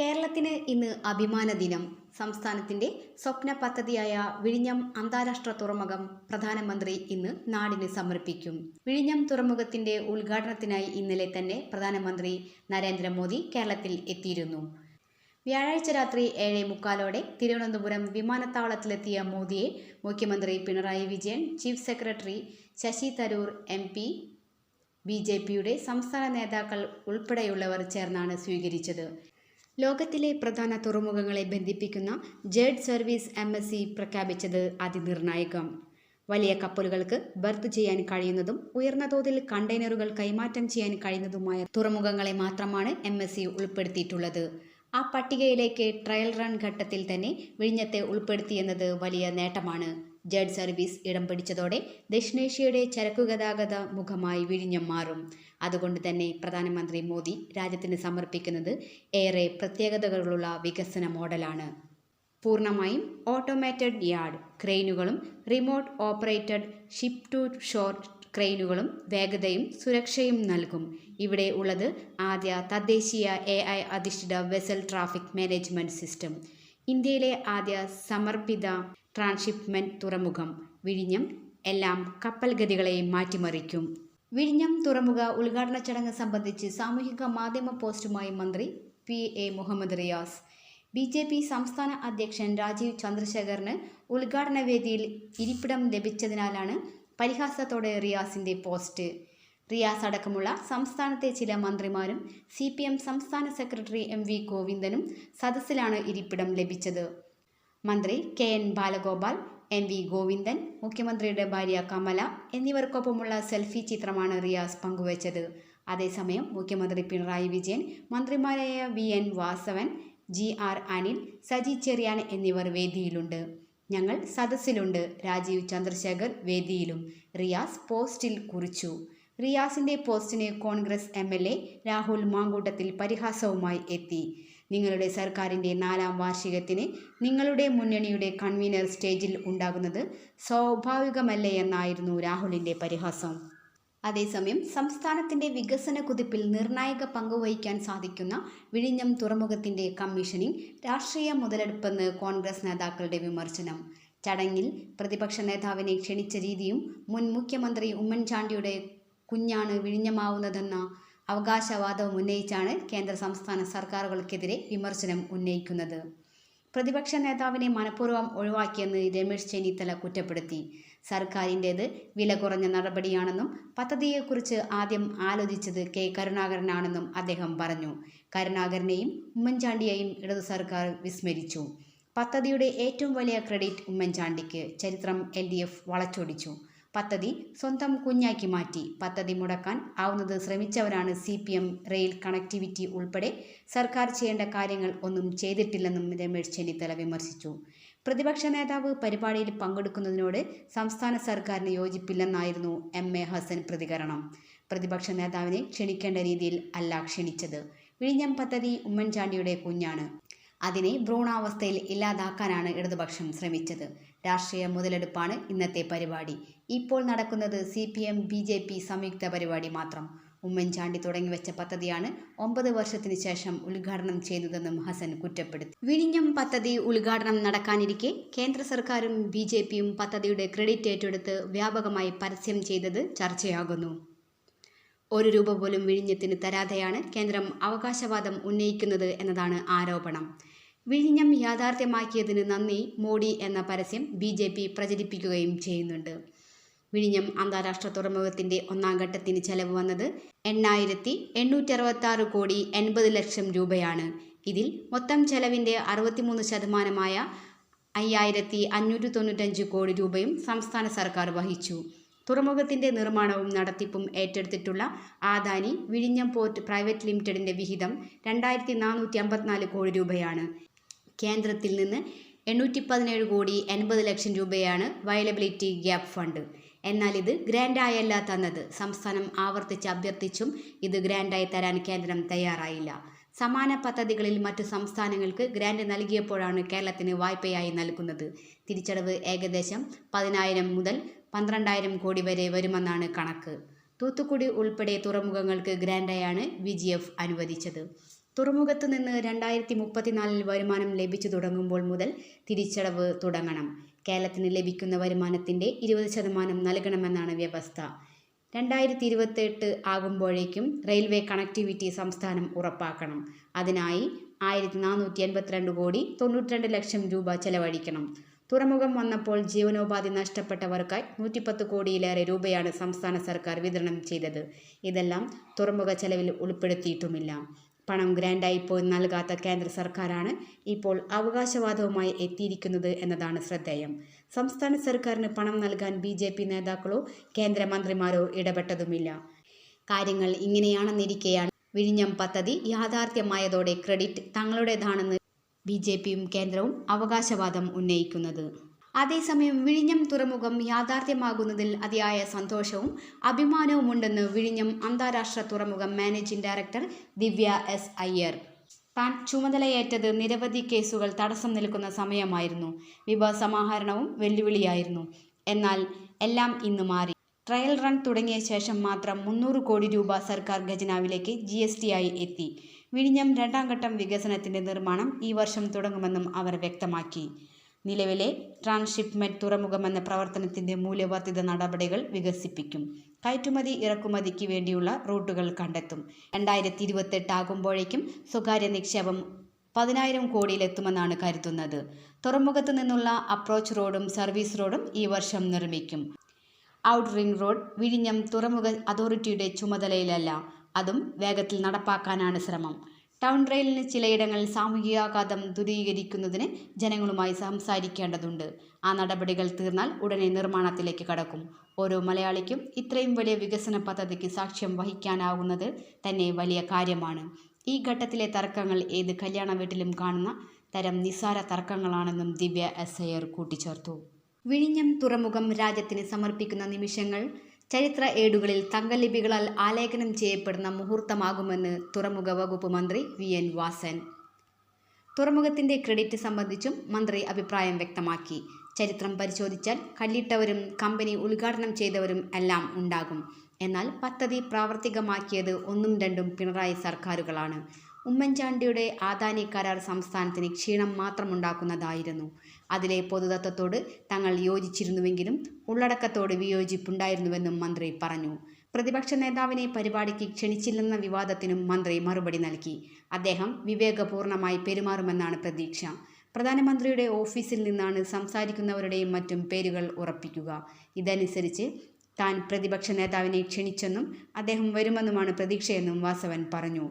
കേരളത്തിന് ഇന്ന് അഭിമാന ദിനം. സംസ്ഥാനത്തിന്റെ സ്വപ്ന പദ്ധതിയായ വിഴിഞ്ഞം അന്താരാഷ്ട്ര തുറമുഖം പ്രധാനമന്ത്രി ഇന്ന് നാടിന് സമർപ്പിക്കും. വിഴിഞ്ഞം തുറമുഖത്തിന്റെ ഉദ്ഘാടനത്തിനായി ഇന്നലെ തന്നെ പ്രധാനമന്ത്രി നരേന്ദ്രമോദി കേരളത്തിൽ എത്തിയിരുന്നു. വ്യാഴാഴ്ച രാത്രി ഏഴ് മുക്കാലോടെ തിരുവനന്തപുരം വിമാനത്താവളത്തിലെത്തിയ മോദിയെ മുഖ്യമന്ത്രി Pinarayi Vijayan chief secretary Shashi Tharoor M P B J പിയുടെ സംസ്ഥാന നേതാക്കൾ ഉൾപ്പെടെയുള്ളവർ ചേർന്നാണ് സ്വീകരിച്ചത്. ലോകത്തിലെ പ്രധാന തുറമുഖങ്ങളെ ബന്ധിപ്പിക്കുന്ന Jade service M S C പ്രഖ്യാപിച്ചത് അതിനിർണായകം. വലിയ കപ്പലുകൾക്ക് ബർത്ത് ചെയ്യാൻ കഴിയുന്നതും ഉയർന്ന തോതിൽ കണ്ടെയ്നറുകൾ കൈമാറ്റം ചെയ്യാൻ കഴിയുന്നതുമായ തുറമുഖങ്ങളെ മാത്രമാണ് എം എസ് സി ഉൾപ്പെടുത്തിയിട്ടുള്ളത്. ആ പട്ടികയിലേക്ക് ട്രയൽ റൺ ഘട്ടത്തിൽ തന്നെ വിഴിഞ്ഞത്തെ ഉൾപ്പെടുത്തിയെന്നത് വലിയ നേട്ടമാണ്. ജെഡ് സർവീസ് ഇടം പിടിച്ചതോടെ ദക്ഷിണേഷ്യയുടെ ചരക്കു ഗതാഗത മുഖമായി വിഴിഞ്ഞം മാറും. അതുകൊണ്ട് തന്നെ പ്രധാനമന്ത്രി മോദി രാജ്യത്തിന് സമർപ്പിക്കുന്നത് ഏറെ പ്രത്യേകതകളുള്ള വികസന മോഡലാണ്. പൂർണമായും automated yard ക്രെയിനുകളും remote operated ship to shore ക്രെയിനുകളും വേഗതയും സുരക്ഷയും നൽകും. ഇവിടെ ഉള്ളത് ആദ്യ തദ്ദേശീയ എ ഐ അധിഷ്ഠിത വെസൽ ട്രാഫിക് മാനേജ്മെന്റ് സിസ്റ്റം. ഇന്ത്യയിലെ ആദ്യ സമർപ്പിത ട്രാൻസ്ഷിപ്മെന്റ് തുറമുഖം. വിഴിഞ്ഞം എല്ലാം കപ്പൽ ഗതികളെയും മാറ്റിമറിക്കും. വിഴിഞ്ഞം തുറമുഖ ഉദ്ഘാടന ചടങ്ങ് സംബന്ധിച്ച് സാമൂഹിക മാധ്യമ പോസ്റ്റുമായി മന്ത്രി P A Muhammad Riyas. B J P സംസ്ഥാന അധ്യക്ഷൻ രാജീവ് ചന്ദ്രശേഖറിന് ഉദ്ഘാടന വേദിയിൽ ഇരിപ്പിടം ലഭിച്ചതിനാലാണ് പരിഹാസത്തോടെ റിയാസിന്റെ പോസ്റ്റ്. റിയാസ് അടക്കമുള്ള സംസ്ഥാനത്തെ ചില മന്ത്രിമാരും സി പി എം സംസ്ഥാന സെക്രട്ടറി എം വി ഗോവിന്ദനും സദസ്സിലാണ് ഇരിപ്പിടം ലഭിച്ചത്. മന്ത്രി K N Balagopal M V Govindan മുഖ്യമന്ത്രിയുടെ ഭാര്യ കമല എന്നിവർക്കൊപ്പമുള്ള സെൽഫി ചിത്രമാണ് റിയാസ് പങ്കുവച്ചത്. അതേസമയം മുഖ്യമന്ത്രി പിണറായി വിജയൻ മന്ത്രിമാരായ V N Vasavan G R Anil Saji Cherian എന്നിവർ വേദിയിലുണ്ട്. ഞങ്ങൾ സദസ്സിലുണ്ട്. രാജീവ് ചന്ദ്രശേഖർ വേദിയിലും. റിയാസ് പോസ്റ്റിൽ കുറിച്ചു. റിയാസിന്റെ പോസ്റ്റിന് കോൺഗ്രസ് എം രാഹുൽ മാങ്കൂട്ടത്തിൽ പരിഹാസവുമായി എത്തി. നിങ്ങളുടെ സർക്കാരിന്റെ നാലാം വാർഷികത്തിന് നിങ്ങളുടെ മുന്നണിയുടെ കൺവീനർ സ്റ്റേജിൽ ഉണ്ടാകുന്നത് സ്വാഭാവികമല്ല എന്നായിരുന്നു രാഹുലിന്റെ പരിഹാസം. അതേസമയം സംസ്ഥാനത്തിന്റെ വികസന കുതിപ്പിൽ നിർണായക പങ്കുവഹിക്കാൻ സാധിക്കുന്ന വിഴിഞ്ഞം തുറമുഖത്തിന്റെ കമ്മീഷനിങ് രാഷ്ട്രീയ മുതലെടുപ്പെന്ന് കോൺഗ്രസ് നേതാക്കളുടെ വിമർശനം. ചടങ്ങിൽ പ്രതിപക്ഷ നേതാവിനെ ക്ഷണിച്ച രീതിയും മുൻ മുഖ്യമന്ത്രി ഉമ്മൻചാണ്ടിയുടെ കുഞ്ഞാണ് വിഴിഞ്ഞമാവുന്നതെന്ന അവകാശവാദവും ഉന്നയിച്ചാണ് കേന്ദ്ര സംസ്ഥാന സർക്കാരുകൾക്കെതിരെ വിമർശനം ഉന്നയിക്കുന്നത്. പ്രതിപക്ഷ നേതാവിനെ മനഃപൂർവം ഒഴിവാക്കിയെന്ന് രമേശ് ചെന്നിത്തല കുറ്റപ്പെടുത്തി. സർക്കാരിന്റേത് വില കുറഞ്ഞ നടപടിയാണെന്നും പദ്ധതിയെക്കുറിച്ച് ആദ്യം ആലോചിച്ചത് കെ കരുണാകരനാണെന്നും അദ്ദേഹം പറഞ്ഞു. കരുണാകരനെയും ഉമ്മൻചാണ്ടിയെയും ഇടതു സർക്കാർ വിസ്മരിച്ചു. പദ്ധതിയുടെ ഏറ്റവും വലിയ ക്രെഡിറ്റ് ഉമ്മൻചാണ്ടിക്ക്. ചരിത്രം എൽ വളച്ചൊടിച്ചു. പദ്ധതി സ്വന്തം കുഞ്ഞാക്കി മാറ്റി. പദ്ധതി മുടക്കാൻ ആവുന്നത് ശ്രമിച്ചവരാണ് C P M rail connectivity ഉൾപ്പെടെ സർക്കാർ ചെയ്യേണ്ട കാര്യങ്ങൾ ഒന്നും ചെയ്തിട്ടില്ലെന്നും രമേശ് ചെന്നിത്തല വിമർശിച്ചു. പ്രതിപക്ഷ നേതാവ് പരിപാടിയിൽ പങ്കെടുക്കുന്നതിനോട് സംസ്ഥാന സർക്കാരിന് യോജിപ്പില്ലെന്നായിരുന്നു എം എ ഹസൻ പ്രതികരണം. പ്രതിപക്ഷ നേതാവിനെ ക്ഷണിക്കേണ്ട രീതിയിൽ അല്ല ക്ഷണിച്ചത്. വിഴിഞ്ഞം പദ്ധതി ഉമ്മൻചാണ്ടിയുടെ കുഞ്ഞാണ്. അതിനെ ഭ്രൂണാവസ്ഥയിൽ ഇല്ലാതാക്കാനാണ് ഇടതുപക്ഷം ശ്രമിച്ചത്. രാഷ്ട്രീയ മുതലെടുപ്പാണ് ഇന്നത്തെ പരിപാടി. ഇപ്പോൾ നടക്കുന്നത് C P M B J P സംയുക്ത പരിപാടി മാത്രം. ഉമ്മൻചാണ്ടി തുടങ്ങിവെച്ച പദ്ധതിയാണ് ഒമ്പത് വർഷത്തിന് ശേഷം ഉദ്ഘാടനം ചെയ്തതെന്നും ഹസൻ കുറ്റപ്പെടുത്തി. വിഴിഞ്ഞം പദ്ധതി ഉദ്ഘാടനം നടക്കാനിരിക്കെ കേന്ദ്ര സർക്കാരും ബി ജെ പിയും പദ്ധതിയുടെ ക്രെഡിറ്റ് ഏറ്റെടുത്ത് വ്യാപകമായി പരസ്യം ചെയ്തത് ചർച്ചയാകുന്നു. ഒരു രൂപ പോലും വിഴിഞ്ഞത്തിന് തരാതെയാണ് കേന്ദ്രം അവകാശവാദം ഉന്നയിക്കുന്നത് എന്നതാണ് ആരോപണം. വിഴിഞ്ഞം യാഥാർത്ഥ്യമാക്കിയതിന് നന്ദി മോഡി എന്ന പരസ്യം ബി ജെ പി പ്രചരിപ്പിക്കുകയും ചെയ്യുന്നുണ്ട്. വിഴിഞ്ഞം അന്താരാഷ്ട്ര തുറമുഖത്തിന്റെ ഒന്നാം ഘട്ടത്തിന് ചെലവ് വന്നത് എണ്ണായിരത്തി എണ്ണൂറ്റി അറുപത്തി ആറ് കോടി എൺപത് ലക്ഷം രൂപയാണ്. ഇതിൽ മൊത്തം ചെലവിന്റെ അറുപത്തിമൂന്ന് ശതമാനമായ അയ്യായിരത്തി അഞ്ഞൂറ്റി തൊണ്ണൂറ്റഞ്ച് കോടി രൂപയും സംസ്ഥാന സർക്കാർ വഹിച്ചു. തുറമുഖത്തിന്റെ നിർമ്മാണവും നടത്തിപ്പും ഏറ്റെടുത്തിട്ടുള്ള ആദാനി വിഴിഞ്ഞം പോർട്ട് പ്രൈവറ്റ് ലിമിറ്റഡിന്റെ വിഹിതം രണ്ടായിരത്തി നാനൂറ്റി അമ്പത്തിനാല് കോടി രൂപയാണ്. കേന്ദ്രത്തിൽ നിന്ന് എണ്ണൂറ്റി പതിനേഴ് കോടി എൺപത് ലക്ഷം രൂപയാണ് വയലബിലിറ്റി ഗ്യാപ്പ് ഫണ്ട് എന്നാൽ ഇത് ഗ്രാൻഡായല്ല തന്നത്. സംസ്ഥാനം ആവർത്തിച്ച് അഭ്യർത്ഥിച്ചും ഇത് ഗ്രാൻഡായി തരാൻ കേന്ദ്രം തയ്യാറായില്ല. സമാന പദ്ധതികളിൽ മറ്റു സംസ്ഥാനങ്ങൾക്ക് ഗ്രാൻഡ് നൽകിയപ്പോഴാണ് കേരളത്തിന് വായ്പയായി നൽകുന്നത്. തിരിച്ചടവ് ഏകദേശം പതിനായിരം മുതൽ പന്ത്രണ്ടായിരം കോടി വരെ വരുമെന്നാണ് കണക്ക്. തൂത്തുക്കുടി ഉൾപ്പെടെ തുറമുഖങ്ങൾക്ക് ഗ്രാൻഡായാണ് വി അനുവദിച്ചത്. തുറമുഖത്ത് നിന്ന് രണ്ടായിരത്തി മുപ്പത്തിനാലിൽ വരുമാനം ലഭിച്ചു തുടങ്ങുമ്പോൾ മുതൽ തിരിച്ചടവ് തുടങ്ങണം. കേരളത്തിന് ലഭിക്കുന്ന വരുമാനത്തിന്റെ ഇരുപത് ശതമാനം നൽകണമെന്നാണ് വ്യവസ്ഥ. രണ്ടായിരത്തി ഇരുപത്തെട്ട് ആകുമ്പോഴേക്കും റെയിൽവേ കണക്ടിവിറ്റി സംസ്ഥാനം ഉറപ്പാക്കണം. അതിനായി ആയിരത്തി നാനൂറ്റി എൺപത്തിരണ്ട് കോടി തൊണ്ണൂറ്റിരണ്ട് ലക്ഷം രൂപ ചെലവഴിക്കണം. തുറമുഖം വന്നപ്പോൾ ജീവനോപാധി നഷ്ടപ്പെട്ടവർക്കായി നൂറ്റിപ്പത്ത് കോടിയിലേറെ രൂപയാണ് സംസ്ഥാന സർക്കാർ വിതരണം ചെയ്തത്. ഇതെല്ലാം തുറമുഖ ചെലവിൽ ഉൾപ്പെടുത്തിയിട്ടുമില്ല. പണം ഗ്രാൻഡായി പോയി നൽകാത്ത കേന്ദ്ര സർക്കാരാണ് ഇപ്പോൾ അവകാശവാദവുമായി എത്തിയിരിക്കുന്നത് എന്നതാണ് ശ്രദ്ധേയം. സംസ്ഥാന സർക്കാരിന് പണം നൽകാൻ ബി ജെ പി നേതാക്കളോ കേന്ദ്രമന്ത്രിമാരോ ഇടപെട്ടതുമില്ല. കാര്യങ്ങൾ ഇങ്ങനെയാണെന്നിരിക്കെയാണ് വിഴിഞ്ഞം പദ്ധതി യാഥാർത്ഥ്യമായതോടെ ക്രെഡിറ്റ് തങ്ങളുടേതാണെന്ന് ബി ജെ പിയും കേന്ദ്രവും അവകാശവാദം ഉന്നയിക്കുന്നത്. അതേസമയം വിഴിഞ്ഞം തുറമുഖം യാഥാർത്ഥ്യമാകുന്നതിൽ അതിയായ സന്തോഷവും അഭിമാനവുമുണ്ടെന്ന് വിഴിഞ്ഞം അന്താരാഷ്ട്ര തുറമുഖം managing director Divya S Iyer. താൻ ചുമതലയേറ്റത് നിരവധി കേസുകൾ തടസ്സം നിൽക്കുന്ന സമയമായിരുന്നു. വിഭവസമാഹരണവും വെല്ലുവിളിയായിരുന്നു. എന്നാൽ എല്ലാം ഇന്ന് മാറി. ട്രയൽ റൺ തുടങ്ങിയ ശേഷം മാത്രം മുന്നൂറ് കോടി രൂപ സർക്കാർ ഖജനാവിലേക്ക് ജി എസ് ടി ആയി എത്തി. വിഴിഞ്ഞം രണ്ടാം ഘട്ടം വികസനത്തിന്റെ നിർമ്മാണം ഈ വർഷം തുടങ്ങുമെന്നും അവർ വ്യക്തമാക്കി. നിലവിലെ ട്രാൻസ്ഷിപ്മെന്റ് തുറമുഖമെന്ന പ്രവർത്തനത്തിന്റെ മൂല്യവർദ്ധിത നടപടികൾ വികസിപ്പിക്കും. കയറ്റുമതി ഇറക്കുമതിക്ക് വേണ്ടിയുള്ള റൂട്ടുകൾ കണ്ടെത്തും. രണ്ടായിരത്തി ഇരുപത്തെട്ട് ആകുമ്പോഴേക്കും സ്വകാര്യ നിക്ഷേപം പതിനായിരം കോടിയിലെത്തുമെന്നാണ് കരുതുന്നത്. തുറമുഖത്തു നിന്നുള്ള അപ്രോച്ച് റോഡും സർവീസ് റോഡും ഈ വർഷം നിർമ്മിക്കും. ഔട്ട് റിംഗ് റോഡ് വിഴിഞ്ഞം തുറമുഖ അതോറിറ്റിയുടെ ചുമതലയിലല്ല. അതും വേഗത്തിൽ നടപ്പാക്കാനാണ് ശ്രമം. ടൗൺ റെയിലിന് ചിലയിടങ്ങളിൽ സാമൂഹികാഘാതം ദൂരീകരിക്കുന്നതിന് ജനങ്ങളുമായി സംസാരിക്കേണ്ടതുണ്ട്. ആ നടപടികൾ തീർന്നാൽ ഉടനെ നിർമ്മാണത്തിലേക്ക് കടക്കും. ഓരോ മലയാളിക്കും ഇത്രയും വലിയ വികസന പദ്ധതിക്ക് സാക്ഷ്യം വഹിക്കാനാവുന്നത് തന്നെ വലിയ കാര്യമാണ്. ഈ ഘട്ടത്തിലെ തർക്കങ്ങൾ ഏത് കല്യാണ വീട്ടിലും കാണുന്ന തരം നിസ്സാര തർക്കങ്ങളാണെന്നും ദിവ്യ എസ് അയ്യർ കൂട്ടിച്ചേർത്തു. വിഴിഞ്ഞം തുറമുഖം രാജ്യത്തിന് സമർപ്പിക്കുന്ന നിമിഷങ്ങൾ ചരിത്ര ഏടുകളിൽ തങ്കലിപികളാൽ ആലേഖനം ചെയ്യപ്പെടുന്ന മുഹൂർത്തമാകുമെന്ന് തുറമുഖ വകുപ്പ് മന്ത്രി വി എൻ വാസൻ. തുറമുഖത്തിന്റെ ക്രെഡിറ്റ് സംബന്ധിച്ചും മന്ത്രി അഭിപ്രായം വ്യക്തമാക്കി. ചരിത്രം പരിശോധിച്ചാൽ കല്ലിട്ടവരും കമ്പനി ഉദ്ഘാടനം ചെയ്തവരും എല്ലാം ഉണ്ടാകും. എന്നാൽ പദ്ധതി പ്രാവർത്തികമാക്കിയത് ഒന്നും രണ്ടും പിണറായി സർക്കാരുകളാണ്. ഉമ്മൻചാണ്ടിയുടെ ആദാനി കരാർ സംസ്ഥാനത്തിന് ക്ഷീണം മാത്രമുണ്ടാക്കുന്നതായിരുന്നു. അതിലെ പൊതുതത്വത്തോട് തങ്ങൾ യോജിച്ചിരുന്നുവെങ്കിലും ഉള്ളടക്കത്തോട് വിയോജിപ്പുണ്ടായിരുന്നുവെന്നും മന്ത്രി പറഞ്ഞു. പ്രതിപക്ഷ നേതാവിനെ പരിപാടിക്ക് ക്ഷണിച്ചില്ലെന്ന വിവാദത്തിനും മന്ത്രി മറുപടി നൽകി. അദ്ദേഹം വിവേകപൂർണമായി പെരുമാറുമെന്നാണ് പ്രതീക്ഷ. പ്രധാനമന്ത്രിയുടെ ഓഫീസിൽ നിന്നാണ് സംസാരിക്കുന്നവരുടെയും മറ്റും പേരുകൾ ഉറപ്പിക്കുക. ഇതനുസരിച്ച് താൻ പ്രതിപക്ഷ നേതാവിനെ ക്ഷണിച്ചെന്നും അദ്ദേഹം വരുമെന്നുമാണ് പ്രതീക്ഷയെന്നും വാസവൻ പറഞ്ഞു.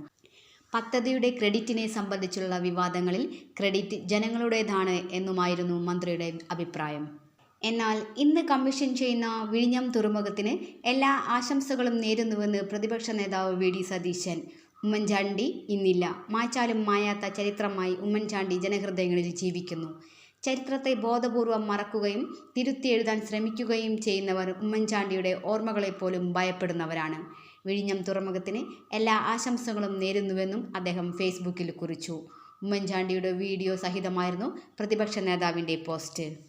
പദ്ധതിയുടെ ക്രെഡിറ്റിനെ സംബന്ധിച്ചുള്ള വിവാദങ്ങളിൽ ക്രെഡിറ്റ് ജനങ്ങളുടേതാണ് എന്നുമായിരുന്നു മന്ത്രിയുടെ അഭിപ്രായം. എന്നാൽ ഇന്ന് കമ്മീഷൻ ചെയ്യുന്ന വിഴിഞ്ഞം തുറമുഖത്തിന് എല്ലാ ആശംസകളും നേരുന്നുവെന്ന് പ്രതിപക്ഷ നേതാവ് വി ഡി സതീശൻ. ഉമ്മൻചാണ്ടി ഇന്നില്ല. മായ്ച്ചാലും മായാത്ത ചരിത്രമായി ഉമ്മൻചാണ്ടി ജനഹൃദയങ്ങളിൽ ജീവിക്കുന്നു. ചരിത്രത്തെ ബോധപൂർവം മറക്കുകയും തിരുത്തി എഴുതാൻ ശ്രമിക്കുകയും ചെയ്യുന്നവർ ഉമ്മൻചാണ്ടിയുടെ ഓർമ്മകളെപ്പോലും ഭയപ്പെടുന്നവരാണ്. വിഴിഞ്ഞം തുറമുഖത്തിന് എല്ലാ ആശംസകളും നേരുന്നുവെന്നും അദ്ദേഹം ഫേസ്ബുക്കിൽ കുറിച്ചു. ഉമ്മൻചാണ്ടിയുടെ വീഡിയോ സഹിതമായിരുന്നു പ്രതിപക്ഷ നേതാവിന്റെ പോസ്റ്റ്.